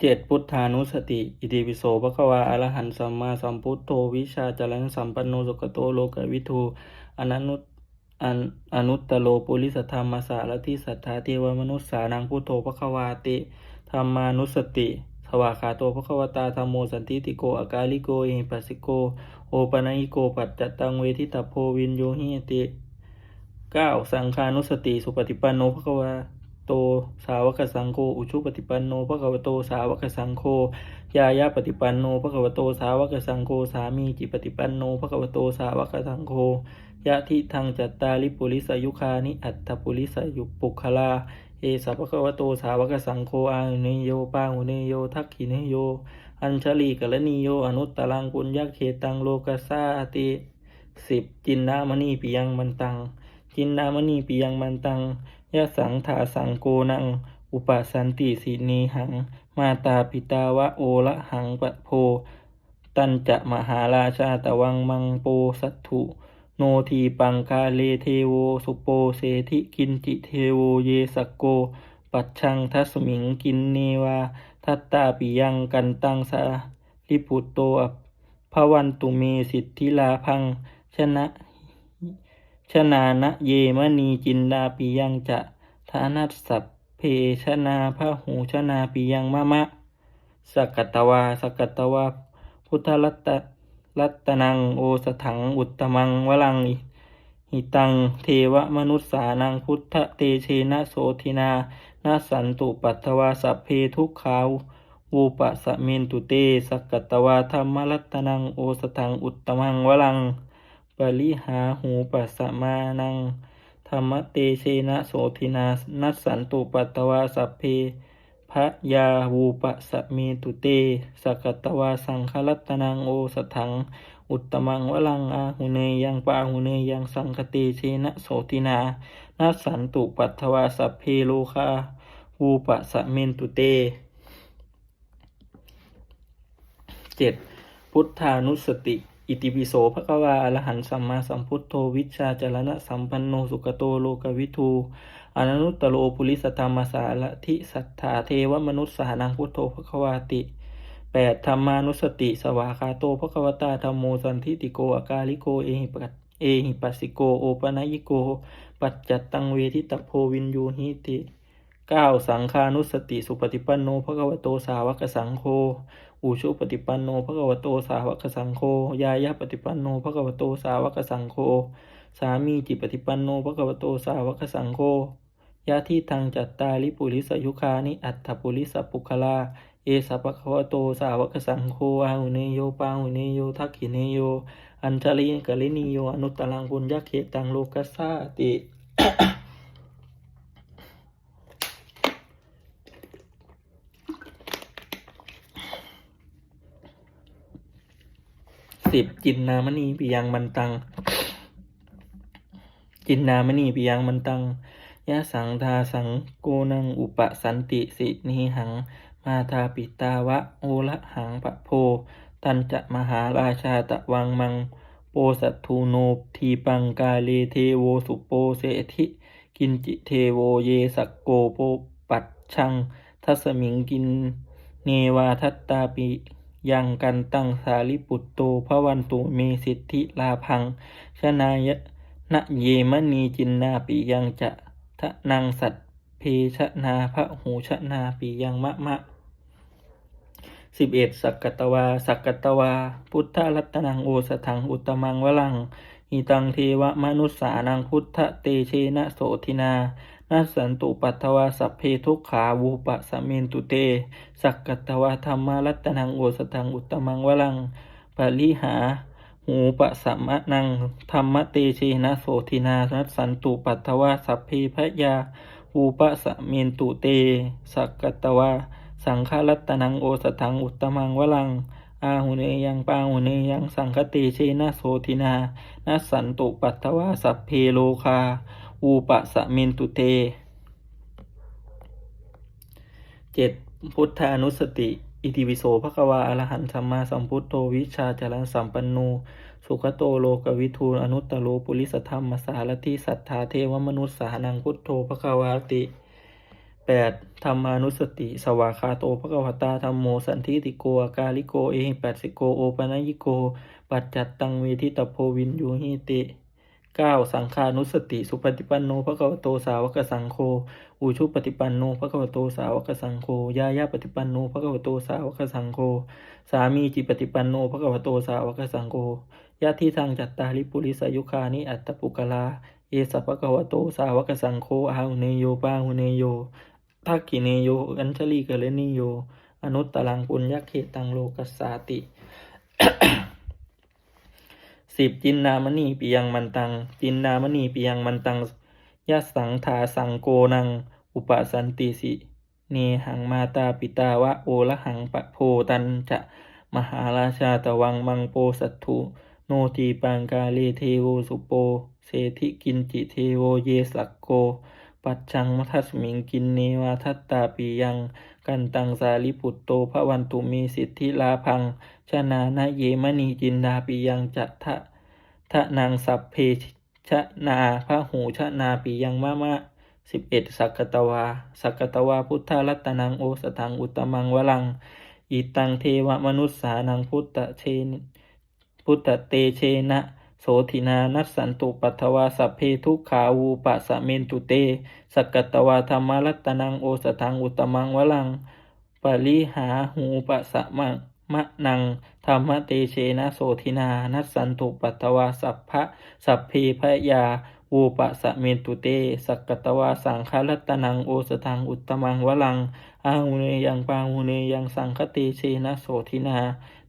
เจ็ดพุทธานุสติ อิติปิโสภะควาอรหันสัมมาสัมพุทโธวิชาจารณสัมปันโนสุขโตโลกวิทูอนันุตอนอนุตตโลปุริสธรรมสารทิสัทธาเทวมนุษสานังพุทโธภะควาติธรรมานุสติสวาขาโตภะคะวตาธรรมโมสันติติโกอากาลิโกเอปัสสิโก โอปะนะหิโกปัจจตังเวทิตาโพวินโยหิติเก้าสังคานุสติ สุปฏิปันโนภควา โตสาวกสังโฆอุชุปฏิปันโนภควโตสาวกสังโฆยายาปฏิปันโนภควโตสาวกสังโฆสามีจิปฏิปันโนภควโตสาวกสังโฆยะทิทังจัตตาลิปุริสยุคานิอัตถปุริสยุปุคลาเอสัพพะวโตสาวกสังโฆอาหุเนโยปาหุเนโยทักขิเนโย อัญชลีกะละนิโย อนุตตรังปุญญเขตังโลกัสสาติสิบจินนามณีปิยังมันตัง จินนามณีปิยังมันตัง ยะสังถาสังโกนัง อุปสันติสีนีหัง มาตาปิตาวะโอละหังปะโพ ตันจะมหาราชาตะวังมังโปสัตถุ โนทีปังคาเลเทโวสุโปเสธิกินจิเทโวเยสโก ปัจชังทัสมิงกินเนวา ทัตตาปิยังกันตังสาลิปุตโตอภวันตุเมสิทธิลาพังชนะ ชนานะเยมณีจินดาปิยังจะทานัสสัพเพชนาพระหูชนาปิยังมะมะสกกตวาสกกตวาพุทธรัตตรัตนังโอสถังอุตตมังวลังหิตังเทวมนุษสานังพุทธเตเชนะโสทินานาสันตุปัตถวาสัพเพทุกขาววูปะสะเมนตุเตสกกตวาธรรมรัตนังโอสถังอุตตมังวลัง ปริหาหูปัสสมานัง ธรรมเตเชนะโสทินานัสสันตุปัตตวาสัพเพพระยาวูปะสะเมตุเตสกตวาสังคลัตตนังโอสถัง อุตตมังวลังอาหุเนยังปาหุเนยังสังคเตเชนะโสตินานัสสันตุปัตถวาสัพเพโลคาวูปะสเมนตุเตเจ็ดพุทธานุสติ อิติปิโสภะควาอรหันสัมมาสัมพุทโธวิชาจรณะสัมปันโนสุขโตโลกวิทูอนันุตตโลปุริสธรรมสารทิสัทธาเทวมนุษสานังพุทโธภะควาติแปดธรรมานุสติ สวาคาโตภะควตาธรรมโมสันทิติโกอากาลิโกเอหิปัสเอหิปัสสิโกโอปนัยิโก ปัจจัตตังเวทิตโพวินยูหิติเก้าสังคานุสติ สุปฏิปันโนภะควโตสาวกสังโฆ อุชุปฏิปันโนภะควโตสาวกสังโฆยายะปฏิปันโนภะควโตสาวกสังโฆสามีจิปฏิปันโนภะควโตสาวกสังโฆยะที่ทางจัตตาลิปุริสยุคานิอัตถปุริสปุคลา เอสัพพะควโตสาวกสังโฆอาหุเนโยปาหุเนโยทักขิเนโย อัญชลีกะลินิโยอนุตตรังปุญญเขตังโลกัสสาติ สิบจินนามณีปิยังมันตัง จินนามณีปิยังมันตังยะสังทาสังโกนังอุปสันติสินีหัง มาทาปิตาวะโอละหังปะโพ ตันจะมหาราชาตะวังมัง โปสัตทูโนทีปังกาเลเทโวสุโปเสธิกินจิเทโวเยสักโกโปปัดชัง ทัสมิงกินเนวาทัตตาปิ ยังกันตังสาลิปุตโตพระวันตุเมสิทธิลาพังชนายะนะเยมณีจินนาปิยังจะทะนังสัตเพชนาพระหูชนาปิยังมะมะสิบเอ็ดสักกตวา สักกตวา พุทธรัตนังโอสถังอุตมังวลังอิตังเทวมนุสสานังพุทธเตเชนะโสทินา นาสันตุปัตถวาสัพเพทุกขาวูปะสเมนตุเต สักกัตวาธรรมารัตนังโอสถังอุตตมังวลังปริหาหูปะสัมมะนังธรรมเตเชนะโสทินานัสสันตุปัตถวาสัพเพพยาหูปะสเมนตุเต สักกัตวาสังฆรัตนังโอสถังอุตตมังวลังอาหุเนยังปาหุเนยังสังคติเชนะโสทินานัสสันตุปัตถวาสัพเพโลคา อูปสะเมนตุเตเจ็ดพุทธานุสติ อิติวิโสภควาอรหันสัมมาสัมพุทโธวิชาจารสัมปันโนสุขโตโลกวิทูอนุตตโลปุริสธรรมสารทิสัทธาเทวมนุษสานังพุทโธภควาติ 8. ธรรมานุสติ สวากขาโตภควตาธัมโมสันทิติโกอากาลิโกเอหิปัสสิโกโอปนัญิโก ปัจจัตตังเวทิตโพวินยูหิติ 9. สังฆานุสติ สุปฏิปันโนภควโตสาวกสังโฆอุชุปฏิปันโนภควโตสาวกสังโฆยายาปฏิปันโนภควโตสาวกสังโฆสามีจิปฏิปันโนภควโตสาวกสังโฆยะทิทางจัตตาริปุริสยุคานิอัตตปุกลาเอสัพพะคะวะโตสาวกสังโฆอาหุเนโยปาหุเนโยทักขิเนโยอัญชลีกะเลนิโย อนุตตรังปุญญเขตังโลกัสสาติ สิบจินนามณีปิยังมันตัง จินนามณีปิยังมันตังยะสังทาสังโกนัง อุปสันติสิ เนหังมาตาปิตาวะโอละหังปะโพตันจะมหาราชาตวังมังโปสัตถุโนทีปังกาเลเทโวสุโป เศธิกินจิเทโวเยสักโก ปัจจังมัทัสมิงกินเนวาทัตตาปิยัง กันตังสาลิปุตโตภวันตุมีสิทธิลาพัง ชนานาเยมณีจินดาปิยังจัตทะทะนางสัพเพชนาพระหูชนาปิยังมะมะสิบเอ็ดสักกตวา สักกตวาพุทธรัตนังโอสถังอุตมังวลัง อิตังเทวมนุษสานังพุทธเชน พุทธเตเชนะ โสธินานัสสันตุปัทวาสัพเพทุกขาวูปะสะเมนตุเต สักกตวาธรรมรัตนังโอสถังอุตมังวลัง ปริหาหูปะสะมะ มะนังธรรมเตเชนะโสธินา นัสสันตุปัทวาสัพพะสัพเพพยาวูปะสะเมนตุเตสกกตวาสังฆรัตนังโอสถังอุตตมังวลังอาหุเนยังปาหุเนยังสังคเตเชนะโสธินา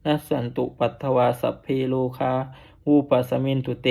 นัสสันตุปัทวาสัพเพโลคาวูปะสะเมนตุเต